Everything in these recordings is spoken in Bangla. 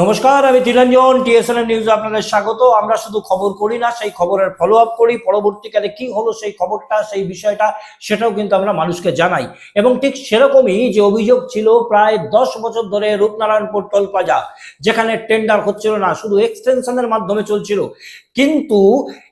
নমস্কার, আমি তিরঞ্জন টিএসএন নিউজে আপনাদের স্বাগত। আমরা শুধু খবর করি না, সেই খবরের ফলো আপ করি। পরবর্তীকালে কি হলো সেই খবরটা, সেই বিষয়টা, সেটাও কিন্তু আমরা মানুষকে জানাই। এবং ঠিক সেরকমই যে অভিযোগ ছিল প্রায় দশ বছর ধরে রূপনারায়ণপুর প্লাজা, যেখানে টেন্ডার হচ্ছিল না, শুধু এক্সটেনশনের মাধ্যমে চলছিল। কিন্তু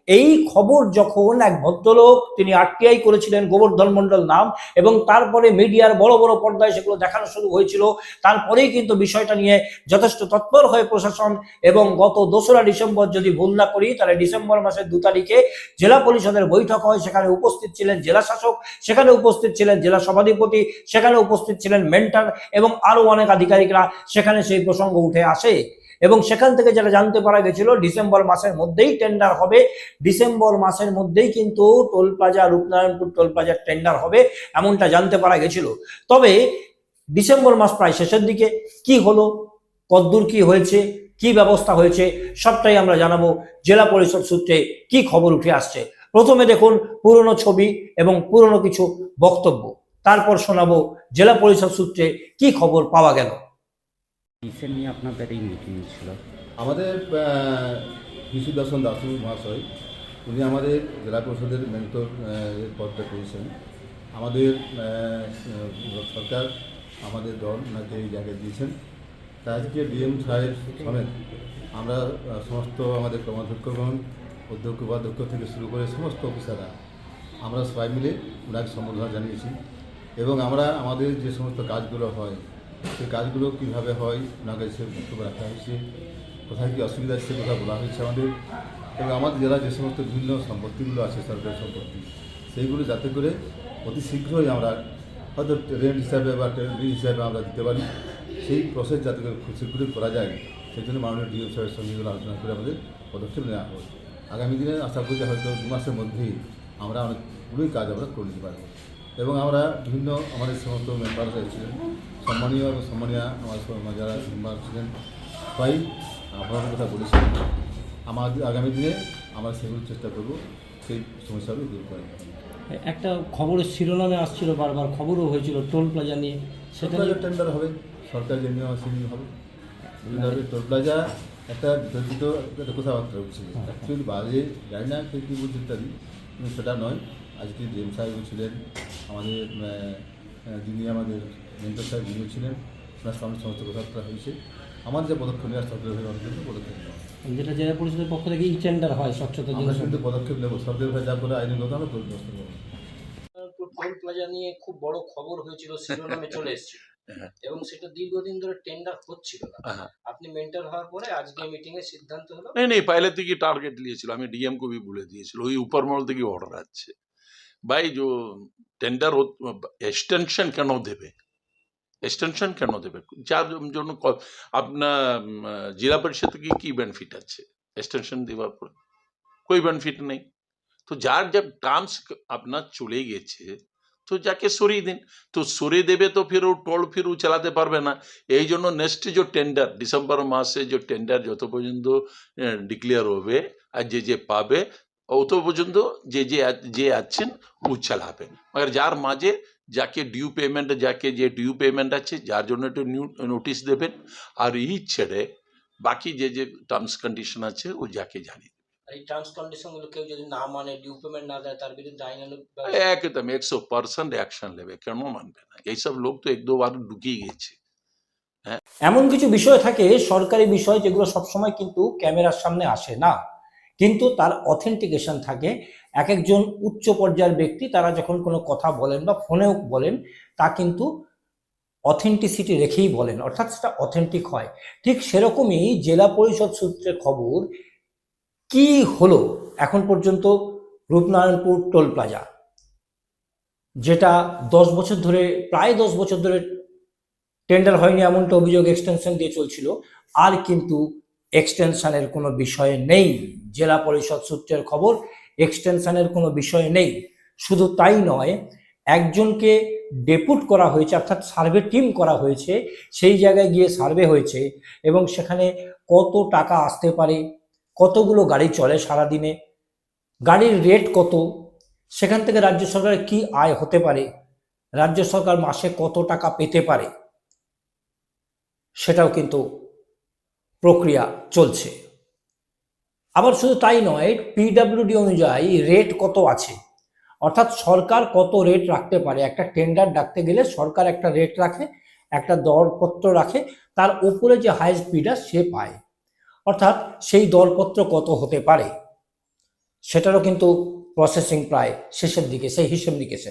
এই খবর যখন এক ভদ্রলোক, তিনি আরটিআই করেছিলেন, গোবর্ধন মণ্ডল নাম, এবং তারপরে মিডিয়ার বড় বড় পর্দায় সেগুলো দেখানো শুরু হয়েছিল। তারপরেই কিন্তু বিষয়টা নিয়ে যথেষ্ট তৎপর হয়ে প্রশাসন এবং গত দোসরা ডিসেম্বর যদি ভুল না করি, তাহলে ডিসেম্বর মাসের দু তারিখে জেলা পরিষদের বৈঠক হয়। সেখানে উপস্থিত ছিলেন জেলা শাসক, সেখানে উপস্থিত ছিলেন জেলা সভাধিপতি, সেখানে উপস্থিত ছিলেন মেন্টার এবং আরও অনেক আধিকারিকরা। সেখানে সেই প্রসঙ্গ উঠে আসে। এবং সেখান থেকে যেটা জানতে পারা গেছিল, ডিসেম্বর মাসের মধ্যেই টেন্ডার হবে। ডিসেম্বর মাসের মধ্যেই কিন্তু টোল প্লাজা, রূপনারায়ণপুর টোল প্লাজার টেন্ডার হবে, এমনটা জানতে পারা গেছিল। তবে ডিসেম্বর মাস প্রায় শেষের দিকে, কি হলো? কদ্দূর কি হয়েছে? কি ব্যবস্থা হয়েছে? সবটাই আমরা জানাব। জেলা পরিষদ সূত্রে কি খবর উঠে আসছে? প্রথমে দেখুন পুরনো ছবি এবং পুরনো কিছু বক্তব্য। তারপর শোনাবো জেলা পরিষদ সূত্রে কি খবর পাওয়া গেল। কিসের নিয়ে আপনাদের এই মিটিং ছিল। আমাদের দর্শন দাসু মহাশয়, উনি আমাদের জেলা পরিষদের মেন্টর পদটা পেয়েছেন। আমাদের সরকার, আমাদের দল ওনাকে এই জায়গায় দিয়েছেন। তা আজকে ডিএম সাহেব সমেত আমরা সমস্ত আমাদের কর্মাধ্যক্ষগণ অধ্যক্ষ, উপাধ্যক্ষ থেকে শুরু করে সমস্ত অফিসাররা, আমরা সবাই মিলে ওনাকে সম্বর্ধনা জানিয়েছি। এবং আমরা আমাদের যে সমস্ত কাজগুলো হয় সেই কাজগুলো কীভাবে হয়, ওনার কাছে বক্তব্য রাখা হয়েছে, কোথায় কী অসুবিধা আছে সে কথা বলা হয়েছে আমাদের। এবং আমাদের জেলায় যে সমস্ত বিভিন্ন সম্পত্তিগুলো আছে, সরকারি সম্পত্তি, সেইগুলো যাতে করে অতি শীঘ্রই আমরা হয়তো রেন্ট হিসাবে বা টেন্ট হিসাবে আমরা দিতে পারি। সেই প্রসেস যাতে করে খুব শীঘ্রই করা যায়, সেই জন্য মাননীয় ডিএম সাহেবের সঙ্গে আলোচনা করে আমাদের পদক্ষেপ নেওয়া হবে আগামী দিনে আশা করি হয়তো দু মাসের মধ্যেই আমরা অনেকগুলোই কাজ আমরা করে নিতে পারব। এবং আমরা বিভিন্ন আমাদের সমস্ত মেম্বাররা ছিলেন সম্মানীয় এবং সম্মানীয় আমার যারা মেম্বার ছিলেন সবাই আপনাদের কথা বলেছিলেন। আমাদের আগামী দিনে আমরা সেগুলো চেষ্টা করব সেই সমস্যাগুলো দূর করার। একটা খবরের শিরোনামে আসছিল বারবার খবরও হয়েছিল টোল প্লাজা নিয়ে। সেটা টেন্ডার হবে সরকার যে নিয়ম আছে নিয়ম হবে। টোল প্লাজা একটা বিতর্কিত একটা কথাবার্তা উঠছে অ্যাকচুয়ালি বাজে জানি না কে কী বলছে ইত্যাদি সেটা নয়। আজকে ডিএম সাহেব ছিলেন আমাদের আহ, আহ, যিনি আমাদের মেন্টর সাহেব যিনি ছিলেন ওনার সামনে সমস্ত কথাবার্তা হয়েছে আমাদের যে পদক্ষেপ নেওয়া সরকারের ভাবে আমাদের জন্য পদক্ষেপ নেওয়া যেটা জেলা পরিষদের পক্ষ থেকে ই টেন্ডার হয় স্বচ্ছতার আমরা জন্য কিন্তু পদক্ষেপ নেব সরকারের ভাবে যা করে আইনের কথা আমরা করে ব্যবস্থা করবো টোল প্লাজা নিয়ে খুব বড় খবর হয়েছিল শিরোনামে চলে এসেছিল এবং সেটা দীর্ঘদিন ধরে টেন্ডার হচ্ছিল না हाँ আপনি মেন্টার হওয়ার পরে আজকে মিটিং এ সিদ্ধান্ত হলো नहीं नहीं पहले থেকে টার্গেট লিয়েছিল আমি ডিএম को भी বলে দিয়েছিল ওই উপর মহল থেকে অর্ডার আছে ভাই যে টেন্ডার এক্সটেনশন কেন দেবে? এক্সটেনশন কেন দেবে? যার জন্য আপনার জেলা পরিষদে কি কি বেনিফিট আছে? এক্সটেনশন দেওয়ার পর কই বেনিফিট নেই? তো যার যা টার্মস আপনার চলে গেছে, তো যাকে সরিয়ে দিন। তো সরিয়ে দেবে তো ফির ও টোল ফির চালাতে পারবে না। এই জন্য নেক্সট যে টেন্ডার ডিসেম্বর মাসে যে টেন্ডার যত পর্যন্ত ডিক্লেয়ার হবে, আর যে যে পাবে অত পর্যন্ত যে যে যে আছেন ও চালাবে মगर যার মাঝে যাকে ডিউ পেমেন্ট যাকে যে ডিউ পেমেন্ট আছে যার জন্য একটু নিউ নোটিশ দেবেন আর ই ছেড়ে বাকি যে যে টার্মস কন্ডিশন আছে ও যাকে আর এই টার্মস কন্ডিশনগুলো কেউ যদি না মানে ডিউ পেমেন্ট না দেয় তার বিরুদ্ধে আইনানুগ দেবে। একদম একশো পার্সেন্ট অ্যাকশন নেবে কেন মানবে না? এইসব লোক তো এক দুবার ঢুকিয়ে গেছে। এমন কিছু বিষয় থাকে সরকারি বিষয় যেগুলো সবসময় কিন্তু ক্যামেরার সামনে আসে না। কিন্তু তার অথেন্টিকেশন থাকে। এক একজন উচ্চ পর্যায়ের ব্যক্তি, তারা যখন কোনো কথা বলেন বা ফোনেও বলেন, তা কিন্তু অথেন্টিসিটি রেখেই বলেন, অর্থাৎ সেটা অথেন্টিক হয়। ঠিক সেরকমই জেলা পরিষদ সূত্রে খবর কি হলো এখন পর্যন্ত রূপনারায়ণপুর টোল প্লাজা? যেটা দশ বছর ধরে, প্রায় দশ বছর ধরে টেন্ডার হয়নি এমনটা অভিযোগ এক্সটেনশন দিয়ে চলছিল। আর কিন্তু এক্সটেনশনের কোনো বিষয় নেই। জেলা পরিষদ সূত্রের খবর এক্সটেনশনের কোনো বিষয় নেই। শুধু তাই নয়, একজনকে ডেপুট করা হয়েছে, অর্থাৎ সার্ভে টিম করা হয়েছে, সেই জায়গায় গিয়ে সার্ভে হয়েছে এবং সেখানে কত টাকা আসতে পারে, কতগুলো গাড়ি চলে সারাদিনে, গাড়ির রেট কত, সেখান থেকে রাজ্য সরকারের কি আয় হতে পারে, রাজ্য সরকার মাসে কত টাকা পেতে পারে, সেটাও কিন্তু প্রক্রিয়া চলছে। আবার শুধু তাই নয় পিডাব্লিউডি অনুযায়ী রেট কত আছে? অর্থাৎ সরকার কত রেট রাখতে পারে? একটা টেন্ডার ডাকতে গেলে সরকার একটা রেট রাখে, একটা দরপত্র রাখে, তার উপরে যে হাইয়েস্ট বিডার সে পায়। অর্থাৎ সেই দরপত্র কত হতে পারে? সেটারও কিন্তু প্রসেসিং প্রায় শেষের দিকে, সেই হিসেব নিকেছে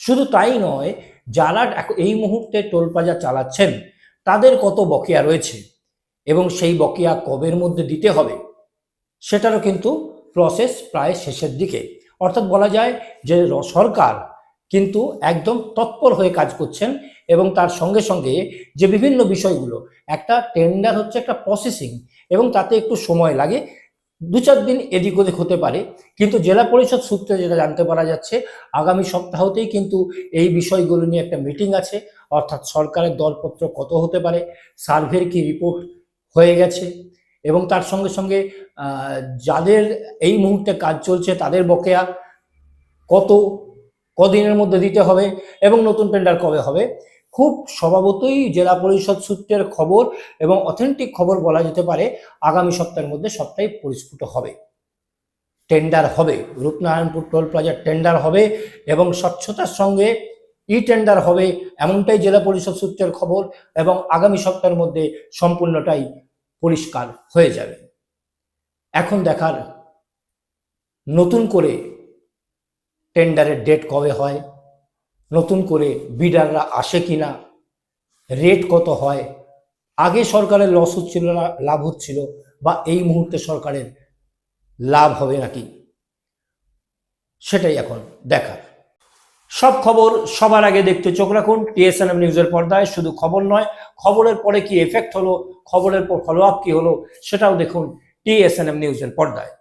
শুধু তাই নয়, যারা এই মুহূর্তে টোল প্লাজা চালাচ্ছেন, তাদের কত বকেয়া রয়েছে? এবং সেই বকেয়া কবের মধ্যে দিতে হবে, সেটারও কিন্তু প্রসেস প্রায় শেষের দিকে। অর্থাৎ বলা যায় যে সরকার কিন্তু একদম তৎপর হয়ে কাজ করছেন এবং তার সঙ্গে সঙ্গে যে বিভিন্ন বিষয়গুলো, একটা টেন্ডার হচ্ছে একটা প্রসেসিং এবং তাতে একটু সময় লাগে। দু চার দিন এদিক ওদিক হতে পারে, কিন্তু জেলা পরিষদ সূত্রে যেটা জানতে পারা যাচ্ছে, আগামী সপ্তাহতেই কিন্তু এই বিষয়গুলো নিয়ে একটা মিটিং আছে। অর্থাৎ সরকারের দরপত্র কত হতে পারে সার্ভের কি রিপোর্ট হয়ে গেছে এবং তার সঙ্গে সঙ্গে যাদের এই মুহূর্তে কাজ চলছে তাদের বকেয়া কত, কদিনের মধ্যে দিতে হবে এবং নতুন টেন্ডার কবে হবে, খুব স্বভাবতই জেলা পরিষদ সূত্রের খবর এবং অথেন্টিক খবর বলা যেতে পারে আগামী সপ্তাহের মধ্যে সবটাই পরিস্ফুট হবে। টেন্ডার হবে, রূপনারায়ণপুর টোল প্লাজার টেন্ডার হবে এবং স্বচ্ছতার সঙ্গে ই টেন্ডার হবে, এমনটাই জেলা পরিষদ সূত্রের খবর এবং আগামী সপ্তাহের মধ্যে সম্পূর্ণটাই পরিষ্কার হয়ে যাবে। এখন দেখার নতুন করে টেন্ডারের ডেট কবে হয়, নতুন করে বিডাররা আসে কিনা রেট কত হয়, আগে সরকারের লস হচ্ছিল না, লাভ হচ্ছিল, বা এই মুহূর্তে সরকারের লাভ হবে নাকি, সেটাই এখন দেখার। সব খবর সবার আগে দেখতে চোখ রাখুন। টিএসএনএম নিউজের পর্দায় শুধু খবর নয়, খবরের পরে কি এফেক্ট হলো, খবরের পর ফলো আপ কি হলো, সেটাও দেখুন টিএসএনএম নিউজের পর্দায়।